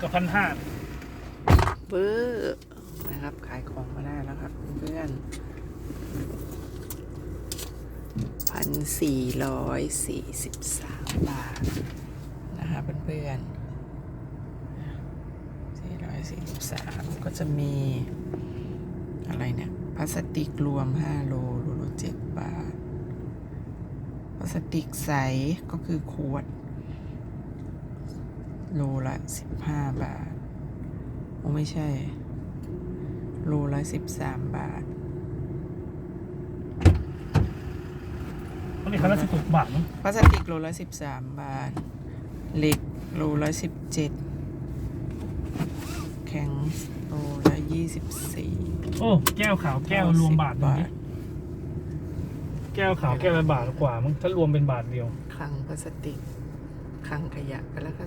กับพันห้าเบอร์นะครับ ขายของมาได้แล้วครับเพื่อนพันสี่ร้อยสี่สิบสามบาทนะครับเพื่อนๆสี่ร้อยสี่สิบสามก็จะมี อะไรเนี่ยพลาสติกรวม5โลโลละเจ็ดบาทพลาสติกใสก็คือขวด โลละ15บาท โอ้ไม่ใช่ โลละ13บาทตอนนี้คันละสิบหกบาทมั้งพลาสติกโลละ13บาท เหล็กโลละ17แข็งโลละ24โอ้ แก้วขาวแก้วรวมบาทหนึ่งบาดิทแก้วขาวแก้วละบาทกว่ามั้งถ้ารวมเป็นบาทเดียว คลังพลาสติกคลังขยะไปแล้วค่ะ